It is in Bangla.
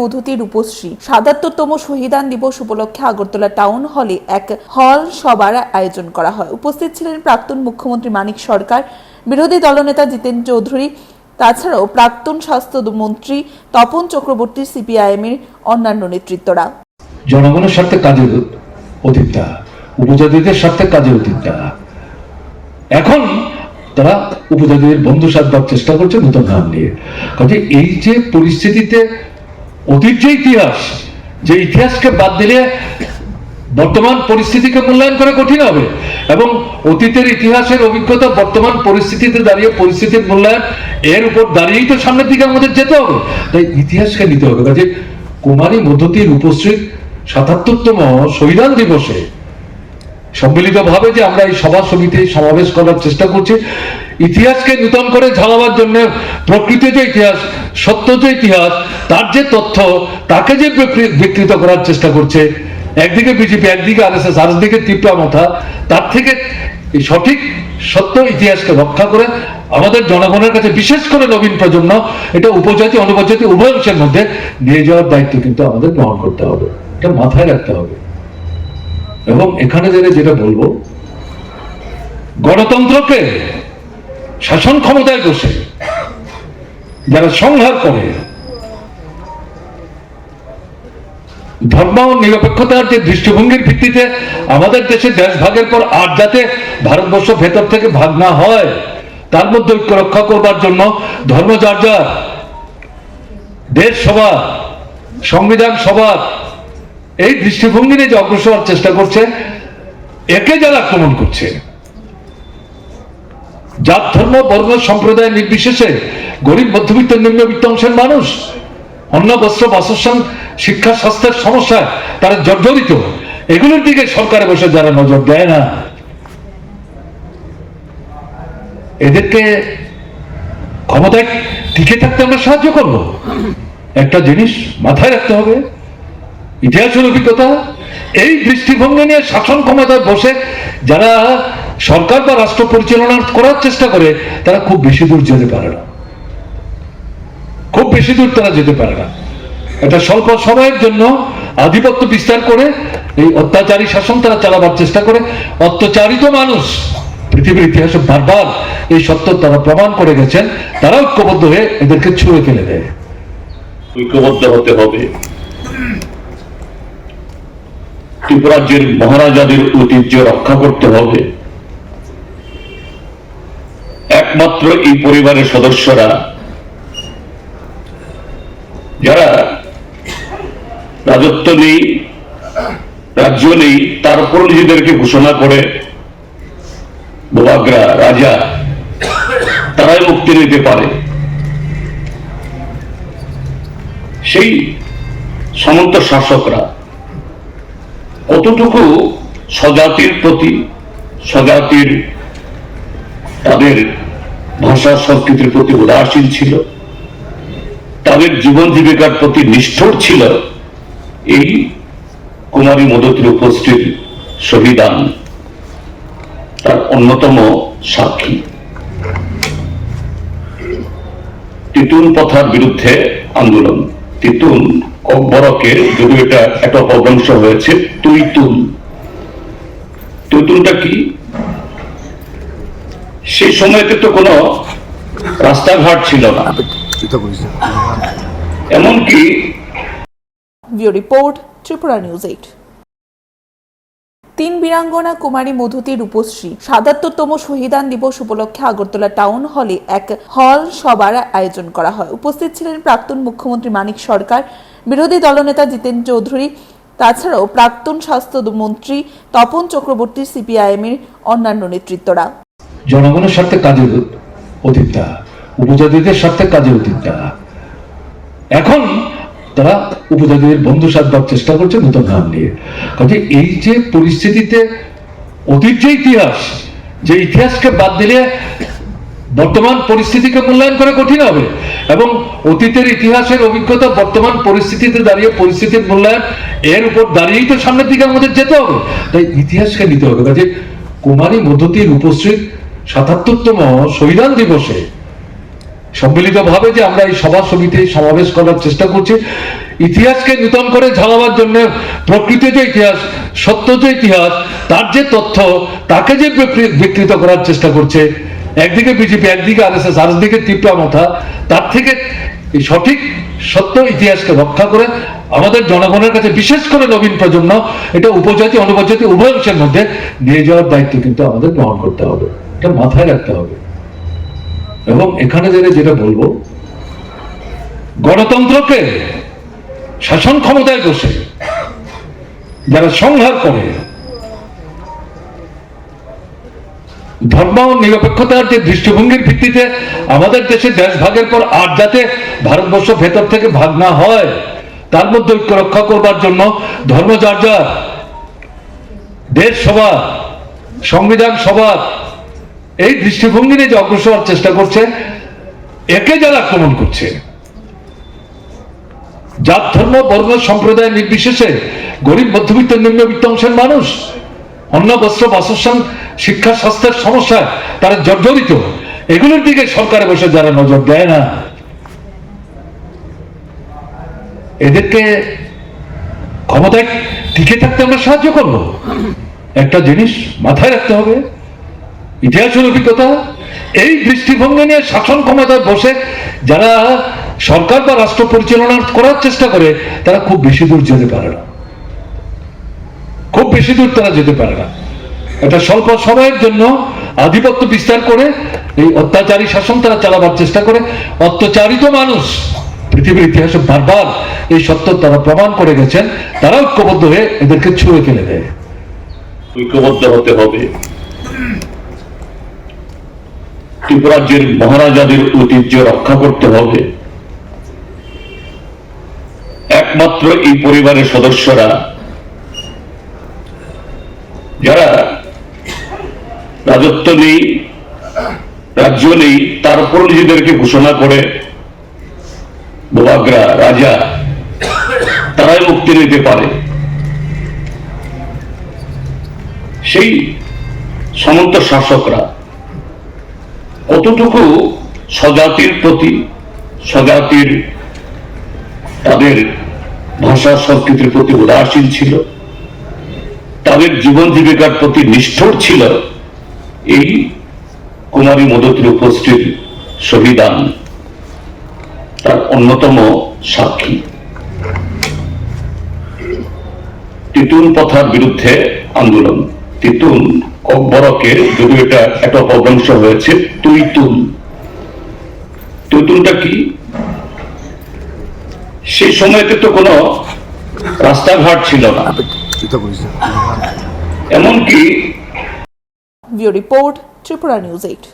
মধুতি রূপশ্রী। সাতাত্তরতম শহীদান দিবস উপলক্ষে আগরতলা টাউন হলে এক হল সভার আয়োজন করা হয়। উপস্থিত ছিলেন প্রাক্তন মুখ্যমন্ত্রী মানিক সরকার, বিরোধী দলনেতা জিতেন চৌধুরী, তাছাড়াও প্রাক্তন স্বাস্থ্যমন্ত্রী তপন চক্রবর্তী সিপিআইএম এর অন্যান্য নেতৃত্বরা। জনগণের স্বার্থে কাজের অতীতটা, উপজাতিদের স্বার্থে কাজের অতীতটা। এখন তারা উপজাতিদের বন্ধু সাধবার চেষ্টা করছে নতুন নাম নিয়ে কাজে এই যে পরিস্থিতিতে অতীত যে ইতিহাস, যে ইতিহাসকে বাদ দিলে বর্তমান পরিস্থিতিকে মূল্যায়ন করা কঠিন হবে। এবং অতীতের ইতিহাসের অভিজ্ঞতা বর্তমান পরিস্থিতিতে দাঁড়িয়ে পরিস্থিতির মূল্যায়ন, এর উপর দাঁড়িয়েই তো সামনের দিকে আমাদের যেতে হবে। তাই ইতিহাসকে নিতে হবে। কাজে কুমারী মধ্যতির উপস্থিত সাতাত্তরতম শহীদান দিবসে সম্মিলিত ভাবে যে আমরা এই সভা সমিতি সমাবেশ করার চেষ্টা করছি ইতিহাসকে নূতন করে ঝালাবার জন্য প্রকৃত যে ইতিহাস, সত্য যে ইতিহাস, তার যে তথ্য, তাকে যে বিকৃত করার চেষ্টা করছে, একদিকে বিজেপি, একদিকে আর এস এস আরেকদিকে তীব্রা মাথা, তার থেকে সঠিক সত্য ইতিহাসকে রক্ষা করে আমাদের জনগণের কাছে বিশেষ করে নবীন প্রজন্ম, এটা উপজাতি, অনুপজাতি, উভয় মধ্যে নিয়ে যাওয়ার দায়িত্ব কিন্তু আমাদের গ্রহণ করতে হবে। এটা মাথায় রাখতে হবে। এবং এখানে যেটা বলব, গণতন্ত্রকে শাসন ক্ষমতায় বসে, যারা সংহার করে, ধর্ম নিরপেক্ষতার যে দৃষ্টিভঙ্গির ভিত্তিতে আমাদের দেশে দেশ ভাগের পর আর যাতে ভারতবর্ষ ভেতর থেকে ভাগ না হয়, তার মধ্যে ঐক্য রক্ষা করবার জন্য ধর্ম যার যার, দেশ সভা, সংবিধান সভা, এই দৃষ্টিভঙ্গি নিয়ে যে অগ্রসর চেষ্টা করছে, একে যারা আক্রমণ করছে জাত, ধর্ম, বর্গ, সম্প্রদায় নির্বিশেষে গরিব, মধ্যবিত্ত, নিম্নবিত্ত অংশের মানুষ অন্ন, বস্ত্র, বাসস্থান, শিক্ষা, স্বাস্থ্যের সমস্যায় তারা জর্জরিত। এগুলোর দিকে সরকারে বসে যারা নজর দেয় না, এদেরকে ক্ষমতায় টিকে থাকতে আমরা সাহায্য করব। একটা জিনিস মাথায় রাখতে হবে, ইতিহাসের অভিজ্ঞতা, এই দৃষ্টিভঙ্গি নিয়ে শাসন ক্ষমতায় বসে যারা সরকার বা রাষ্ট্র পরিচালনা করার চেষ্টা করে, তারা খুব বেশি দূর যেতে পারে না। খুব বেশি দূর তারা যেতে পারে না। এটা স্বল্প সময়ের জন্য আধিপত্য বিস্তার করে, এই অত্যাচারী শাসন তারা চালাবার চেষ্টা করে। অত্যাচারিত মানুষ, পৃথিবীর ইতিহাসে বারবার এই সত্য তারা প্রমাণ করে গেছেন, তারা ঐক্যবদ্ধ হয়ে এদেরকে ছুঁড়ে ফেলে দেয়। ঐক্যবদ্ধ হতে হবে। ত্রিপুরাজ্যের মহারাজাদের ঐতিহ্য রক্ষা করতে হবে। একমাত্র এই পরিবারের সদস্যরা, যারা রাজত্ব নেই, রাজ্য নেই তারপর নিজেদেরকে ঘোষণা করে বোবাগরা রাজা, তারাই মুক্তি নিতে পারে। সেই সামন্ত শাসকরা কতটুকু স্বজাতির প্রতি, স্বজাতির তাদের ভাষা সংস্কৃতির প্রতি উদাসীন ছিল। তাদের জীবন জীবিকার প্রতি নিষ্ঠুর ছিল। এই কুমারী মদতির উপস্থিত শহীদান তার অন্যতম সাক্ষী। তিতুন প্রথার বিরুদ্ধে আন্দোলন। তিতুন বরকের যদি এটা একটা অপভ্রংশ হয়েছে, তুইতুন। তুইতুনটা কি? সেই সময়তে তো কোনো রাস্তাঘাট ছিল না। এমনকি রিপোর্ট, ত্রিপুরা নিউজ এইট। তিন বীরাঙ্গনা কুমারী মধুতি রূপশ্রী, সাতাত্তরতম শহীদান দিবস উপলক্ষে আগরতলা টাউন হলে এক হল সভার আয়োজন করা হয়। উপস্থিত ছিলেন প্রাক্তন মুখ্যমন্ত্রী মানিক সরকার, বিরোধী দলনেতা জিতেন চৌধুরী, তাছাড়াও প্রাক্তন স্বাস্থ্যমন্ত্রী তপন চক্রবর্তী সিপিআইএম এর অন্যান্য নেতৃত্বরা। জনগণের স্বার্থে কাজের অতীতটা, উপজাতিদের স্বার্থে কাজের অতীতটা। এখন তারা উপজাতিদের বন্ধু সাধবার চেষ্টা করছে নতুন নাম নিয়ে। কাজে এই যে পরিস্থিতিতে অতীত যে ইতিহাস, যে ইতিহাসকে বাদ দিলে বর্তমান পরিস্থিতিকে মূল্যায়ন করা কঠিন হবে এবং অতীতের ইতিহাসের অভিজ্ঞতা বর্তমান পরিস্থিতিতে দাঁড়িয়ে পরিস্থিতির মূল্যায়ন এর উপর দাঁড়িয়েই তো সামনের দিকে আমাদের যেতে হবে। তাই ইতিহাসকে নিতে হবে। কাজে কুমারী মধ্যতির উপস্থিত সাতাত্তরতম শহীদান দিবসে সম্মিলিত ভাবে যে আমরা এই সভা সমিতি সমাবেশ করার চেষ্টা করছি, ইতিহাসকে নূতন করে ঝালাবার জন্য প্রকৃত যে ইতিহাস, সত্য যে ইতিহাস, তার যে তথ্য, তাকে যে বিকৃত করার চেষ্টা করছে, একদিকে বিজেপি, একদিকে আর এস এস আরেকদিকে তীব্রা মাথা, তার থেকে সঠিক সত্য ইতিহাসকে রক্ষা করে আমাদের জনগণের কাছে বিশেষ করে নবীন প্রজন্ম, এটা উপজাতি, অনুপজাতি, উভয় মধ্যে নিয়ে যাওয়ার দায়িত্ব কিন্তু আমাদের গ্রহণ করতে হবে। এটা মাথায় রাখতে হবে। এবং এখানে যেটা যেটা বলব, গণতন্ত্রকে শাসন ক্ষমতায় বসে যারা সংহার করে, ধর্ম নিরপেক্ষতার যে দৃষ্টিভঙ্গির ভিত্তিতে আমাদের দেশে দেশ ভাগের পর আর যাতে ভারতবর্ষ ভেতর থেকে ভাগ না হয়, তার মধ্যে ঐক্য রক্ষা করবার জন্য ধর্ম যার যার, দেশ সভা, সংবিধান সভা এই দৃষ্টিভঙ্গি নিয়ে যে অগ্রসর চেষ্টা করছে, একে যারা আক্রমণ করছে, জাত, ধর্ম, বর্গ, সম্প্রদায় নির্বিশেষে গরিব, মধ্যবিত্ত, নিম্নবিত্ত অংশের মানুষ, অন্ন, বস্ত্র, বাসস্থান, শিক্ষা, স্বাস্থ্যের সমস্যা তারা জর্জরিত। এগুলোর দিকে সরকারে বসে যারা নজর দেয় না, এদেরকে ক্ষমতায় টিকে থাকতে আমরা সাহায্য করব। একটা জিনিস মাথায় রাখতে হবে ইতিহাসের অভিজ্ঞতা, এই দৃষ্টিভঙ্গি নিয়ে শাসন ক্ষমতায় বসে যারা সরকার বা রাষ্ট্র পরিচালনা করার চেষ্টা করে, তারা খুব বেশি দূর যেতে পারে না। খুব বেশি দূর তারা যেতে পারে না। এটা স্বল্প সময়ের জন্য আধিপত্য বিস্তার করে, এই অত্যাচারী শাসন তারা চালাবার চেষ্টা করে। অত্যাচারিত মানুষ, পৃথিবীর ইতিহাসে বারবার এই সত্য তারা প্রমাণ করে গেছেন, তারা ঐক্যবদ্ধ হয়ে এদেরকে ছুঁড়ে ফেলে দেয়। ঐক্যবদ্ধ হতে হবে। ত্রিপুরাজ্যের মহারাজাদের ঐতিহ্য রক্ষা করতে হবে। একমাত্র এই পরিবারের সদস্যরা, যারা রাজত্ব নেই, রাজ্য নেই তারপর নিজেদেরকে ঘোষণা করে বোবাগরা রাজা, তারাই মুক্তি নিতে পারে। সেই সমন্ত শাসকরা কতটুকু স্বজাতির প্রতি, স্বজাতির তাদের ভাষা সংস্কৃতির প্রতি উদাসীন ছিল, তাদের জীবন জীবিকার প্রতি নিষ্ঠুর ছিল, এই কুমারী মদতির উপস্থিত শহীদান তার অন্যতম সাক্ষী। তিতুন প্রথার বিরুদ্ধে আন্দোলন, তিতুন ককবরকের যদি এটা একটা অপভ্রংশ হয়েছে, তৈতুল। তৈতুলটা কি? সেই সময়তে তো কোনো রাস্তাঘাট ছিল না। এমনকি রিপোর্ট ত্রিপুরা নিউজ এইট।